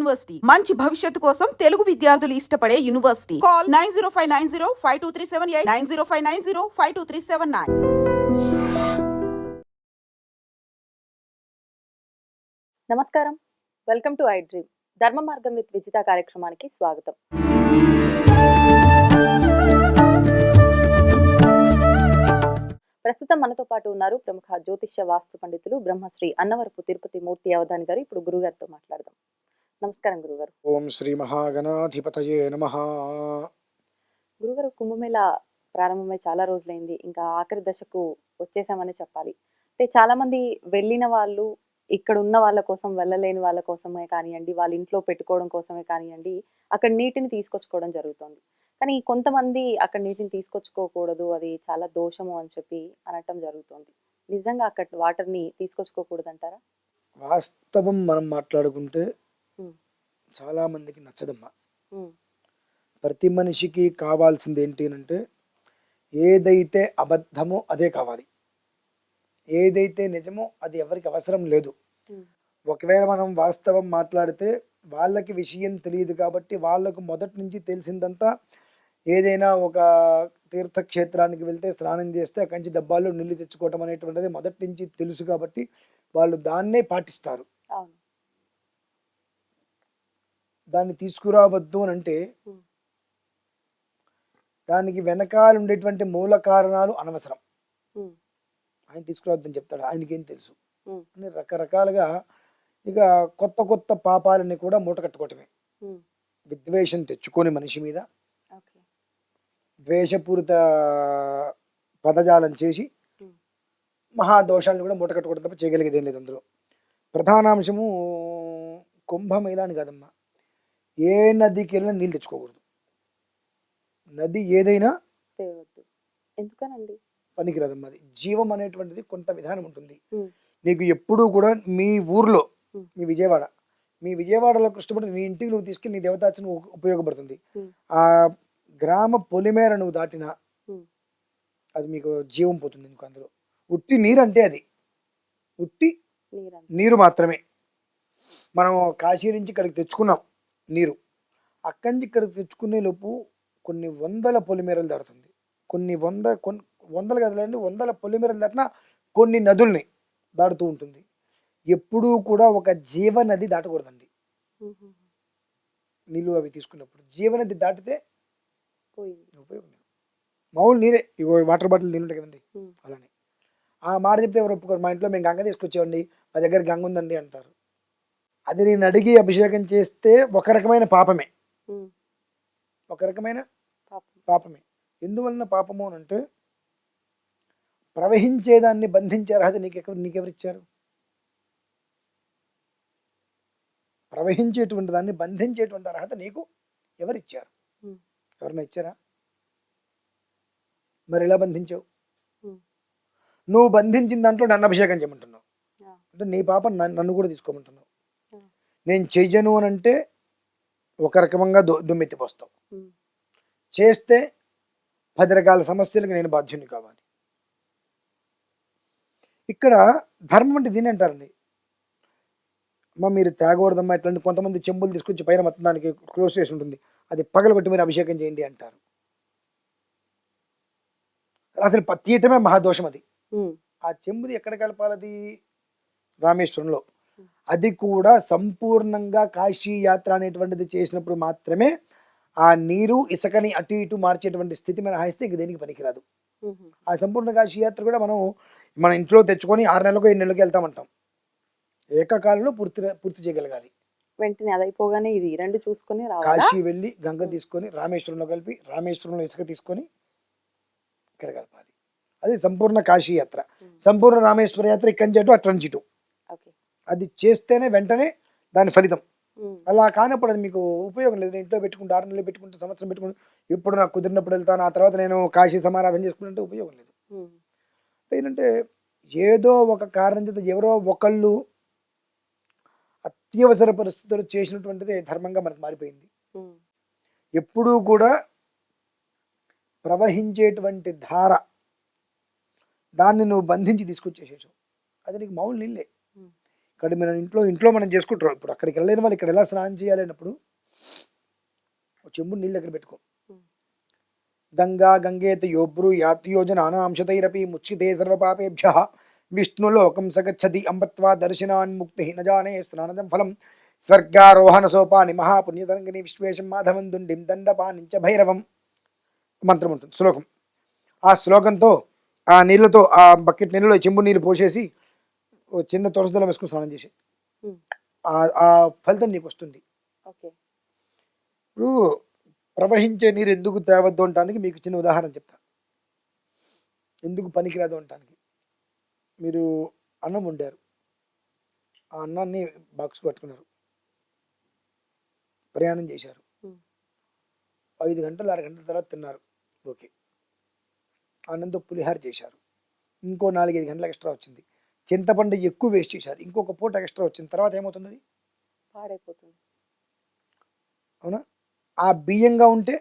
University. మంచి భవిష్యత్తు కోసం తెలుగు విద్యార్థులు ఇష్టపడే university. Call nine zero five nine zero five two three seven eight nine zero five nine zero five two three seven nine. నమస్కారం. Welcome to I dream. ధర్మ మార్గం with Vijitha కార్యక్రమానికి స్వాగతం. ప్రస్తుతం మనతో పాటు ఉన్నారు ప్రముఖ జ్యోతిష్య వాస్తు పండితులు బ్రహ్మశ్రీ అన్నవరపు తిరుపతి మూర్తి అవధాని గారు. ఇప్పుడు గురుగారితో మాట్లాడదాం. నమస్కారం గురుగారు. ఓం శ్రీ మహాగణాధిపతయే నమ. గురుగారు కుంభమేళ ప్రారంభమై చాలా రోజులైంది. ఇంకా ఆఖరి దశకు వచ్చేసామని చెప్పాలి. అంటే చాలా మంది వెళ్ళిన వాళ్ళు ఇక్కడ ఉన్న వాళ్ళ కోసం వెళ్ళలేని వాళ్ళ కోసమే కానివ్వండి వాళ్ళ ఇంట్లో పెట్టుకోవడం కోసమే కానివ్వండి అక్కడ నీటిని తీసుకొచ్చుకోవడం జరుగుతుంది. కానీ కొంతమంది అక్కడ నీటిని తీసుకొచ్చుకోకూడదు అది చాలా దోషము అని చెప్పి అనటం జరుగుతుంది. నిజంగా అక్కడ వాటర్ని తీసుకొచ్చుకోకూడదు అంటారా వాస్తవం మనం మాట్లాడుకుంటే ఉమ్. చాలా మందికి నచ్చదమ్మా. ప్రతి మనిషికి కావాల్సింది ఏంటి అంటే ఏదైతే అబద్ధమో అదే కావాలి. ఏదైతే నిజమో అది ఎవరికి అవసరం లేదు. ఒకవేళ మనం వాస్తవం మాట్లాడితే వాళ్ళకి విషయం తెలియదు కాబట్టి వాళ్ళకు మొదటి నుంచి తెలిసిందంతా ఏదైనా ఒక తీర్థక్షేత్రానికి వెళ్తే స్నానం చేస్తే అక్కడి నుంచి డబ్బాల్లో నీళ్ళు తెచ్చుకోవటం అనేటువంటిది మొదటి నుంచి తెలుసు కాబట్టి వాళ్ళు దాన్నే పాటిస్తారు. దాన్ని తీసుకురావద్దు అని అంటే దానికి వెనకాల ఉండేటువంటి మూల కారణాలు అనవసరం. ఆయన తీసుకురావద్దని చెప్తాడు. ఆయనకేం తెలుసు? అని రకరకాలుగా ఇక కొత్త కొత్త పాపాలని కూడా మూట కట్టుకోవటమే. విద్వేషం తెచ్చుకొని మనిషి మీద ద్వేషపూరిత పదజాలం చేసి మహాదోషాలను కూడా మూట కట్టుకోవడం తప్ప చేయగలిగేది లేదు అందులో. ప్రధానాంశము అని కాదమ్మా. ఏ నదికి వెళ్ళినా నీళ్ళు తెచ్చుకోకూడదు. నది ఏదైనా తేవద్దు. ఎందుకనండి? పనికిరాదమ్మా అది జీవం అనేటువంటిది కొంత విధానం ఉంటుంది. నీకు ఎప్పుడూ కూడా మీ ఊర్లో. మీ విజయవాడ మీ విజయవాడలో కృష్ణపడి నీ ఇంటికి నువ్వు తీసుకుని నీ దేవతాచన ఉపయోగపడుతుంది. ఆ గ్రామ పొలిమేర నువ్వు దాటినా. అది మీకు జీవం పోతుంది నీకు అందులో. ఉట్టి నీరు అంటే అది. ఉట్టి నీరు మాత్రమే. మనం కాశీ నుంచి ఇక్కడికి తెచ్చుకున్నాం. నీరు. అక్కడి నుంచి ఇక్కడికి తెచ్చుకునే లోపు కొన్ని వందల పొలిమేరలు దాడుతుంది కొన్ని వంద కొన్ని వందలు కదలండి వందల పొలిమేరలు దాటినా కొన్ని నదుల్ని దాటుతూ ఉంటుంది. ఎప్పుడూ కూడా ఒక జీవనది దాటకూడదండి. నీళ్ళు అవి తీసుకున్నప్పుడు జీవనది దాటితే పోయింది. ఉపయోగం లేదు. మామూలు నీరే ఇగో వాటర్ బాటిల్ నీళ్ళు ఉంటాయి కదండి. అలానే. ఆ మాట చెప్తే ఎవరు ఒప్పుకోరు. మా ఇంట్లో మేము గంగ తీసుకొచ్చేవండి మా దగ్గర గంగ ఉందండి అంటారు. అది నేను అడిగి అభిషేకం చేస్తే ఒక రకమైన పాపమే. ఒక రకమైన పాపం. పాపమే. ఎందువలన పాపము అని అంటే ప్రవహించేదాన్ని బంధించే అర్హత నీకెక్కడ నీకెవరిచ్చారు ప్రవహించేటువంటి దాన్ని బంధించేటువంటి అర్హత నీకు ఎవరిచ్చారు ఉమ్. ఎవరన్నా ఇచ్చారా? మరి ఎలా బంధించావు. నువ్వు బంధించిన దాంట్లో నన్ను అభిషేకం చేయమంటున్నావు. అంటే నీ పాప నన్ను కూడా తీసుకోమంటున్నావు. నేను చెయ్యను అని అంటే ఒక రకంగా దు దుమ్మెత్తిపోస్తావు ఉమ్, చేస్తే పది రకాల సమస్యలకు నేను బాధ్యుని కావాలి. ఇక్కడ ధర్మం అంటే దీని అంటారండి. అమ్మ మీరు తాగకూడదమ్మా ఇట్లాంటి కొంతమంది చెంబులు తీసుకొచ్చి పైన మొత్తం దానికి క్లోజ్ చేసి ఉంటుంది. అది పగలగొట్టి మీరు అభిషేకం చేయండి అంటారు. అసలు తీయటమే మహాదోషం అది. ఆ చెంబుని ఎక్కడ కలపాలది? రామేశ్వరంలో. అది కూడా సంపూర్ణంగా కాశీ యాత్ర అనేటువంటిది చేసినప్పుడు మాత్రమే ఆ నీరు ఇసుకని అటు ఇటు మార్చేటువంటి స్థితి మనం హాయిస్తే ఇంక దేనికి పనికిరాదు. ఆ సంపూర్ణ కాశీ యాత్ర కూడా మనం మన ఇంట్లో తెచ్చుకొని ఆరు నెలలకు ఏడు నెలలకు వెళ్తామంటాం ఏకకాలంలో పూర్తి పూర్తి చేయగలగాలి. వెంటనే అది అయిపోగానే ఇది రెండు చూసుకొని కాశీ వెళ్ళి గంగ తీసుకొని రామేశ్వరంలో కలిపి రామేశ్వరంలో ఇసుక తీసుకొని ఇక్కడ కలపాలి అది సంపూర్ణ కాశీ యాత్ర. సంపూర్ణ రామేశ్వర యాత్ర ఇక్కడి నుంచి అటు అట్ల నుంచి ఇటు. అది చేస్తేనే వెంటనే దాని ఫలితం. అలా కానప్పుడు అది మీకు ఉపయోగం లేదు. నేను ఇంట్లో పెట్టుకుంటే ఆరు నెలలు పెట్టుకుంటే సంవత్సరం పెట్టుకుంటే ఇప్పుడు నాకు కుదిరినప్పుడు వెళ్తాను ఆ తర్వాత నేను కాశీ సమారాధన చేసుకుంటే ఉపయోగం లేదు. ఏంటంటే ఏదో ఒక కారణం చేత ఎవరో ఒకళ్ళు అత్యవసర పరిస్థితులు చేసినటువంటిది ధర్మంగా మనకు మారిపోయింది. ఎప్పుడూ కూడా ప్రవహించేటువంటి ధార దాన్ని నువ్వు బంధించి తీసుకొచ్చేసేసావు. అది నీకు మౌలు నీళ్ళే. ఇక్కడ మన ఇంట్లో ఇంట్లో మనం చేసుకుంటాం ఇప్పుడు అక్కడికి వెళ్ళలేని వాళ్ళు ఇక్కడ ఎలా స్నానం చేయాలి అన్నప్పుడు చెంబు నీళ్ళు దగ్గర పెట్టుకో. గంగా గంగేత యోబ్రు యాత్యోజనానాంశతైరపి ముచ్యతే సర్వపాపేభ్య విష్ణులోకం సగచ్చతి అంబత్వా దర్శనాన్ ముక్తి న జానే స్నానజం ఫలం స్వర్గారోహణ సోపాని మహాపుణ్యతరంగిని విశ్వేశం మాధవం దుండిం దండపానించ భైరవం మంత్రం ఉంటుంది. శ్లోకం. ఆ శ్లోకంతో ఆ నీళ్ళతో ఆ బకెట్ నీళ్ళలో చెంబు నీళ్ళు పోసేసి చిన్న తులసిదళం వేసుకుని స్నానం చేసి. ఆ- ఫలితం నీకు వస్తుంది. ఓకే. ఇప్పుడు ప్రవహించే నీరు ఎందుకు తేవద్దు అనటానికి మీకు చిన్న ఉదాహరణ చెప్తా. ఎందుకు పనికిరాదు అనటానికి మీరు అన్నం వండారు. ఆ అన్నాన్ని బాక్స్ పట్టుకున్నారు. ప్రయాణం చేశారు. ఐదు గంటలు ఆరు గంటల తర్వాత తిన్నారు. ఓకే. అన్నంతో పులిహార చేశారు. ఇంకో నాలుగైదు గంటలకు ఎక్స్ట్రా వచ్చింది. చింతపండు ఎక్కువ వేస్ట్ చేశారు. ఇంకొక పూట ఎక్స్ట్రా వచ్చింది తర్వాత ఏమవుతుంది? పాడైపోతుంది. అవునా? ఆ బియ్యంగా ఉంటే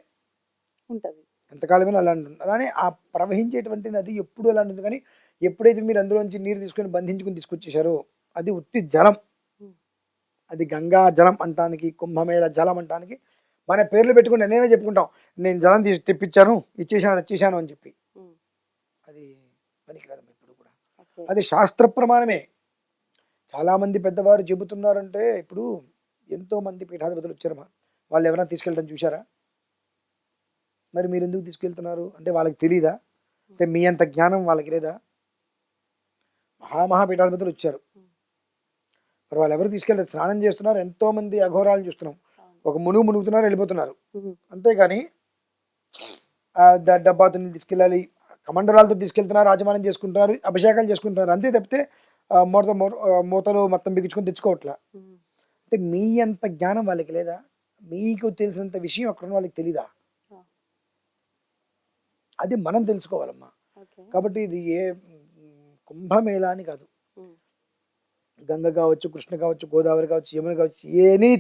ఉంటది. ఎంతకాలమైనా అలా ఉంటుంది. అలానే ఆ ప్రవహించేటువంటి నది ఎప్పుడు అలా ఉంటుంది. కానీ ఎప్పుడైతే మీరు అందులోంచి నీరు తీసుకొని బంధించుకుని తీసుకొచ్చేసారో అది ఉత్తి జలం. అది గంగా జలం అంటానికి కుంభమేళ జలం అంటానికి మన పేర్లు పెట్టుకుని నేనే చెప్పుకుంటాం. నేను జలం తీసి తెప్పించాను ఇచ్చేసాను ఇచ్చేసాను అని చెప్పి. అది పనికిరాదు అది శాస్త్ర ప్రమాణమే. చాలామంది పెద్దవారు చెబుతున్నారంటే ఇప్పుడు ఎంతో మంది పీఠాధిపతులు వచ్చారమ్మా వాళ్ళు ఎవరైనా తీసుకెళ్ళడం చూసారా మరి మీరు ఎందుకు తీసుకెళ్తున్నారు? అంటే వాళ్ళకి తెలీదా? అంటే మీ అంత జ్ఞానం వాళ్ళకి లేదా? మహామహా పీఠాధిపతులు వచ్చారు. మరి వాళ్ళు ఎవరు తీసుకెళ్ళారు స్నానం చేస్తున్నారు? ఎంతో మంది అఘోరాలు చూస్తున్నాం. ఒక మునుగు మునుగుతున్నారు వెళ్ళిపోతున్నారు. ద- డబ్బాతో తీసుకెళ్ళాలి కమండలాలతో తీసుకెళ్తున్నారు రాజమానం చేసుకుంటున్నారు అభిషేకాలు చేసుకుంటున్నారు అంతే తప్పితే మూత మూతలు మొత్తం బిగించుకొని తెచ్చుకోవట్లా. అంటే మీ అంత జ్ఞానం వాళ్ళకి లేదా మీకు తెలిసినంత విషయం అక్కడ వాళ్ళకి తెలీదా. అది మనం తెలుసుకోవాలమ్మా కాబట్టి ఇది ఏ కుంభమేళా అని కాదు. గంగ కావచ్చు కృష్ణ కావచ్చు గోదావరి కావచ్చు యమున కావచ్చు ఏని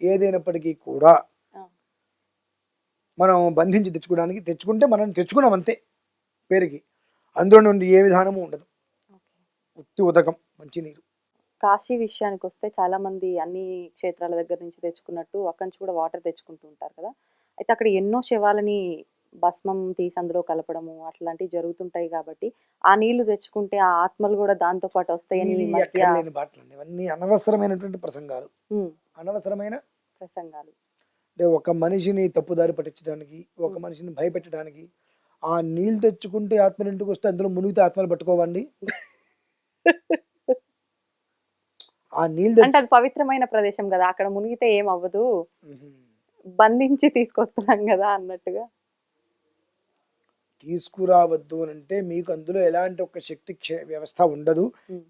ఏదైనప్పటికీ కూడా. మనం బంధించి తెచ్చుకోవడానికి తెచ్చుకుంటే మనం తెచ్చుకున్నాం అంతే పేరుకి. అందులో నుండి ఏ విధానము ఉండదు. ఉత్తి ఉదకం మంచి నీరు. కాశీ విషయానికి వస్తే చాలా మంది అన్ని క్షేత్రాల దగ్గర నుంచి తెచ్చుకున్నట్టు అక్కడి నుంచి కూడా వాటర్ తెచ్చుకుంటూ ఉంటారు కదా. అయితే అక్కడ ఎన్నో శవాలని భస్మం తీసి అందులో కలపడము అట్లాంటివి జరుగుతుంటాయి కాబట్టి ఆ నీళ్ళు తెచ్చుకుంటే ఆ ఆత్మలు కూడా దాంతో పాటు వస్తాయని ఇవన్నీ అనవసరమైనటువంటి ప్రసంగాలు. అనవసరమైన ప్రసంగాలు. అంటే ఒక మనిషిని తప్పుదారి పట్టించడానికి ఒక. మనిషిని భయపెట్టడానికి ఆ నీళ్ళు తెచ్చుకుంటే ఆత్మలు ఇంటికి వస్తే అందులో మునిగితే ఆత్మలు పట్టుకోవండి? ఆ నీళ్ళు అంటే అది పవిత్రమైన ప్రదేశం కదా అక్కడ మునిగితే ఏం అవ్వదు బంధించి తీసుకొస్తున్నాం కదా అన్నట్టుగా. తీసుకురావద్దు అని అంటే మీకు అందులో ఎలాంటి ఒక శక్తి వ్యవస్థ ఉండదు.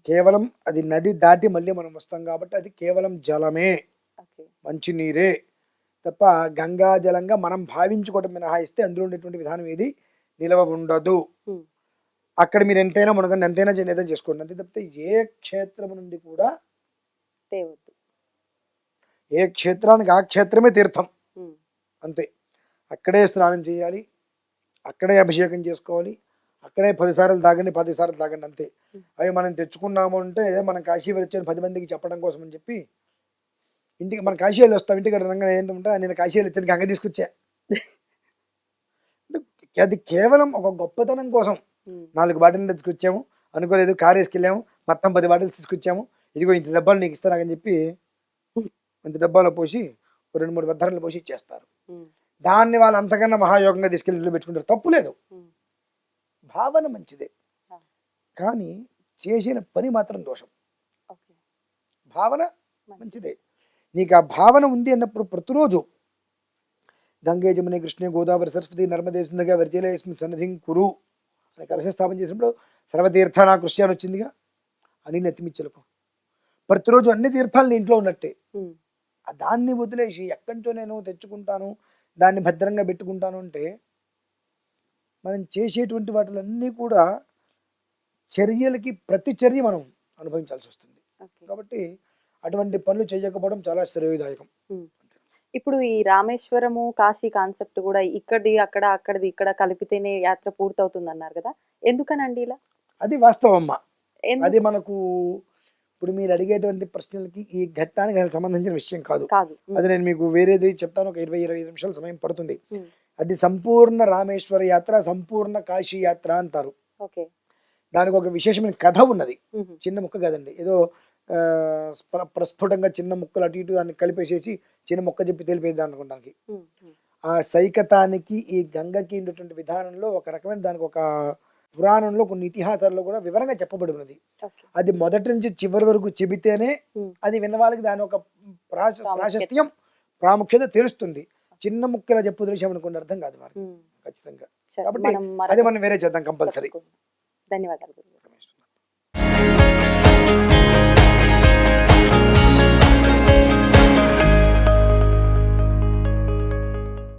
కేవలం అది నది దాటి మళ్ళీ మనం వస్తాం కాబట్టి అది కేవలం జలమే. మంచి నీరే తప్ప గంగా జలంగా మనం భావించుకోవడం మినహాయిస్తే అందులో ఉండేటువంటి విధానం ఏది నిలవ ఉండదు. అక్కడ మీరు ఎంతైనా మునగండి ఎంతైనా చేనేతం చేసుకోండి. అంతే తప్పితే ఏ క్షేత్రం నుండి కూడా తేవద్దు. ఏ క్షేత్రానికి ఆ క్షేత్రమే తీర్థం. అంతే. అక్కడే స్నానం చేయాలి అక్కడే అభిషేకం చేసుకోవాలి అక్కడే పదిసార్లు తాగండి పదిసార్లు తాగండి అంతే. అవి మనం తెచ్చుకున్నాము అంటే మనం కాశీ వచ్చాను పది మందికి చెప్పడం కోసం అని చెప్పి ఇంటికి మన కాశీ వెళ్ళి వస్తాం ఇంటికి రంగా ఏంటంటే నేను కాశీ వెళ్ళి వచ్చాను గంగ తీసుకొచ్చా అది కేవలం ఒక గొప్పతనం కోసం నాలుగు బాటిల్ తీసుకొచ్చాము అనుకోలేదు కారు వేసుకెళ్ళాము మొత్తం పది బాటిల్స్ తీసుకొచ్చాము ఇదిగో ఇంత డబ్బాలు నీకు ఇస్తానని చెప్పి ఇంత డబ్బాలో పోసి రెండు మూడు బద్దరాలు పోసి ఇచ్చేస్తారు. దాన్ని వాళ్ళు అంతకన్నా మహాయోగంగా తీసుకెళ్ళి పెట్టుకుంటారు. తప్పు లేదు. భావన మంచిదే. కానీ చేసిన పని మాత్రం దోషం. భావన మంచిది. నీకు ఆ భావన ఉంది అన్నప్పుడు ప్రతిరోజు గంగే జమునే కృష్ణ గోదావరి సరస్వతి నర్మదే సింధగా విరచలేస్మి సన్నిధిం కురు అని కలశ స్థాపన చేసినప్పుడు సర్వతీర్థ నా కృష్ణ అని వచ్చిందిగా. అని నెత్తిమిచ్చలకు ప్రతిరోజు అన్ని తీర్థాలు నీ ఇంట్లో ఉన్నట్టే. దాన్ని వదిలేసి ఎక్కడి నుంచో నేను తెచ్చుకుంటాను దాన్ని భద్రంగా పెట్టుకుంటాను అంటే మనం చేసేటువంటి వాటిలన్నీ కూడా చర్యలకి ప్రతి చర్య మనం అనుభవించాల్సి వస్తుంది. కాబట్టి అటువంటి పనులు చేయకపోవడం చాలా శ్రేయోదాయకం. ఇప్పుడు ఈ రామేశ్వరము కాశీ కాన్సెప్ట్ కూడా ఇక్కడి అక్కడ అక్కడిది ఇక్కడ కలిపితేనే యాత్ర పూర్తవుతుంది అన్నారు కదా? ఎందుకనండి ఇలా? అది వాస్తవమ్మ. అది మనకు ఇప్పుడు మీరు అడిగేటువంటి ప్రశ్నలకి ఈ ఘట్టానికి సంబంధించిన విషయం కాదు. అది నేను మీకు వేరేది చెప్తాను ఒక ఇరవై ఇరవై నిమిషాల సమయం పడుతుంది. అది సంపూర్ణ రామేశ్వర యాత్ర సంపూర్ణ కాశీ యాత్ర అంటారు. ఓకే. దానికి ఒక విశేషమైన కథ ఉన్నది. చిన్న ముక్క కదండి. ఏదో ప్రస్ఫుటంగా చిన్న ముక్కలు అటు ఇటు దాన్ని కలిపేసేసి చిన్న ముక్క చెప్పి తెలిపేది అనుకోవడానికి ఉమ్, ఆ సైకతానికి ఈ గంగకి ఉన్నటువంటి విధానంలో ఒక రకమైన దానికి ఒక పురాణంలో కొన్ని ఇతిహాసాల్లో కూడా వివరంగా చెప్పబడి ఉన్నది అది మొదటి నుంచి చివరి వరకు చెబితేనే అది విన్న వాళ్ళకి దాని ఒక. ప్రాశస్త్యం ప్రాముఖ్యత తెలుస్తుంది. చిన్న ముక్కల చెప్పు తెలిసాం అనుకోండి అర్థం కాదు వారికి. ఉమ్. ఖచ్చితంగా. కాబట్టి అది మనం వేరే చేద్దాం కంపల్సరీ. ధన్యవాదాలు